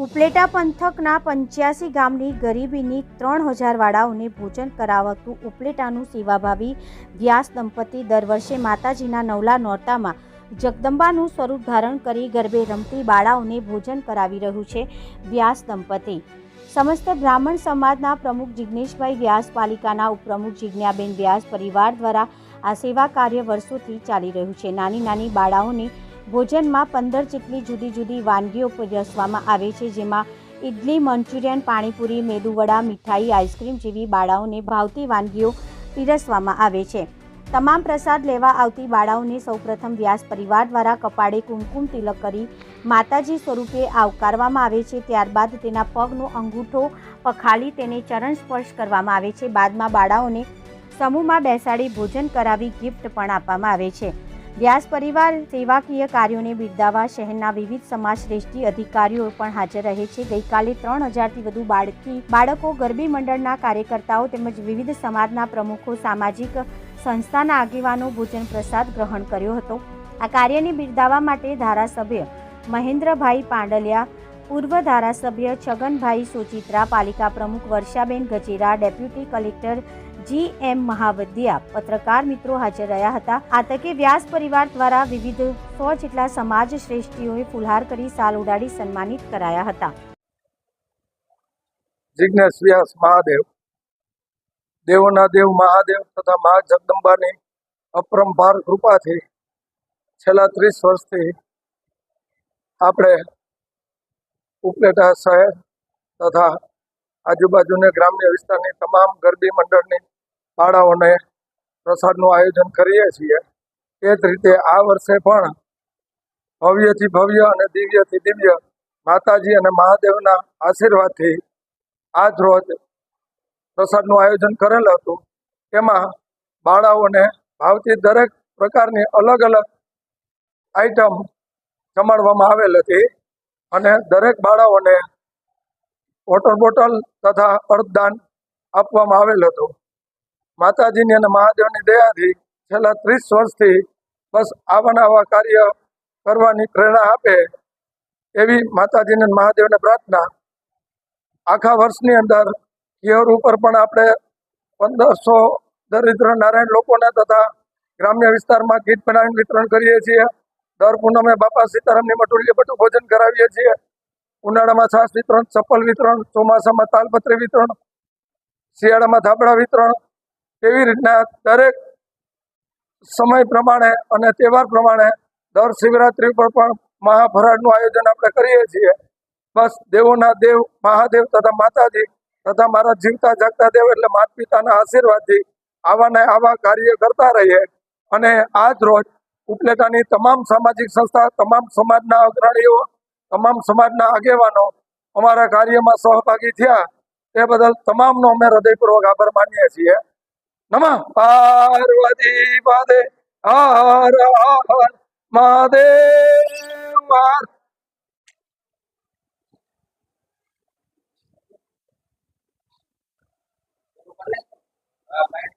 ઉપલેટા પંથકના પંચ્યાસી ગામની ગરીબીની ત્રણ હજાર વાળાઓને ભોજન કરાવતું ઉપલેટાનું સેવાભાવી વ્યાસ દંપતી દર વર્ષે માતાજીના નવલા નોરતામાં જગદંબાનું સ્વરૂપ ધારણ કરી ગરબે રમતી બાળાઓને ભોજન કરાવી રહ્યું છે વ્યાસ દંપતી. સમસ્ત બ્રાહ્મણ સમાજના પ્રમુખ જિજ્ઞેશભાઈ વ્યાસ, પાલિકાના ઉપપ્રમુખ જિજ્ઞાબેન વ્યાસ પરિવાર દ્વારા આ સેવા કાર્ય વર્ષોથી ચાલી રહ્યું છે. નાની નાની બાળાઓને ભોજનમાં પંદર જેટલી જુદી જુદી વાનગીઓ પીરસવામાં આવે છે, જેમાં ઇડલી મંચુરિયન, પાણીપુરી, મેદુવડા, મીઠાઈ, આઈસ્ક્રીમ જેવી બાળાઓને ભાવતી વાનગીઓ પીરસવામાં આવે છે. તમામ પ્રસાદ લેવા આવતી બાળાઓને સૌપ્રથમ વ્યાસ પરિવાર દ્વારા કપાળે કુમકુમ તિલક કરી માતાજી સ્વરૂપે આવકારવામાં આવે છે. ત્યારબાદ તેના પગનો અંગૂઠો પખાળી તેને ચરણ સ્પર્શ કરવામાં આવે છે. બાદમાં બાળાઓને સમૂહમાં બેસાડી ભોજન કરાવી ગિફ્ટ પણ આપવામાં આવે છે. વ્યાસ પરિવાર સેવાકીય કાર્યોને બિરદાવવા શહેરના વિવિધ સમાજ શ્રેષ્ઠી અધિકારીઓ પણ હાજર રહે છે. ગઈકાલે ત્રણ હજારથી વધુ બાળકી, બાળકો ગરબી મંડળના કાર્યકર્તાઓ તેમજ વિવિધ સમાજના પ્રમુખો, સામાજિક સંસ્થાના આગેવાનો ભોજન પ્રસાદ ગ્રહણ કર્યો હતો. આ કાર્યને બિરદાવવા માટે ધારાસભ્ય મહેન્દ્રભાઈ પાંડલિયા, પૂર્વ ધારાસભ્ય છગનભાઈ સોચિત્રા, પાલિકા પ્રમુખ Varshaben Gajera, deputy collector G M Mahavadya પત્રકાર મિત્રો હાજર રહ્યા હતા. આ તકે વ્યાસ પરિવાર દ્વારા વિવિધ સો જેટલા સમાજ શ્રેષ્ઠીઓએ ફુલહાર કરી સાલ ઉડાડી સન્માનિત કરાયા હતા. જિજ્ઞેશ વ્યાસ મહાદેવ. દેવોના દેવ મહાદેવ તથા મા જગદંબાની અપરંપાર કૃપાથી છેલ્લા ત્રીસ વર્ષથી આપણે ઉપલેટા શહેર તથા આજુબાજુના ગ્રામ્ય વિસ્તારની તમામ ગરબી મંડળની બાળાઓને પ્રસાદનું આયોજન કરીએ છીએ. એ જ રીતે આ વર્ષે પણ ભવ્યથી ભવ્ય અને દિવ્યથી દિવ્ય માતાજી અને મહાદેવના આશીર્વાદથી આજ રોજ પ્રસાદનું આયોજન કરેલ હતું. તેમાં બાળાઓને ભાવતી દરેક પ્રકારની અલગ અલગ આઈટમ જમાડવામાં આવેલ હતી અને દરેક બાળાઓને વોટર બોટલ તથા અર્થદાન આપવામાં આવેલ હતું. માતાજીની અને મહાદેવની દયાથી છેલ્લા ત્રીસ વર્ષથી બસ આવા આવા કાર્ય કરવાની પ્રેરણા આપે એવી માતાજીને મહાદેવને પ્રાર્થના આખા વર્ષની અંદર ઘેર ઉપર પણ આપણે પંદરસો દરિદ્ર નારાયણ લોકોને તથા ગ્રામ્ય વિસ્તારમાં ગીત બનાવીને વિતરણ કરીએ છીએ. દર પૂનમે બાપા સીતારામની મટુલીએ બધું ભોજન કરાવીએ છીએ. ઉનાળામાં છાસ વિતરણ, ચપ્પલ વિતરણ, ચોમાસામાં તાલપત્રી વિતરણ, શિયાળામાં ધાબળા વિતરણ એવી રીતના દરેક સમય પ્રમાણે અને તહેવાર પ્રમાણે દર શિવરાત્રી પર પણ મહાફરાળનું આયોજન આપણે કરીએ છીએ. બસ દેવોના દેવ, મહાદેવ તથા માતાજી તથા મારા જીવતા જાગતા દેવ એટલે માતા પિતાના આશીર્વાદથી આવા ને આવા કાર્ય કરતા રહીએ. અને આજ રોજ ઉપલેટાની તમામ સામાજિક સંસ્થા, તમામ સમાજના અગ્રણીઓ, તમામ સમાજના આગેવાનો અમારા કાર્યમાં સહભાગી થયા. તે બદલ તમામનો અમે હૃદયપૂર્વક આભાર માનીએ છીએ. நம பார்வதி பதே ஆர் ஆர் மாதேவார் Amen.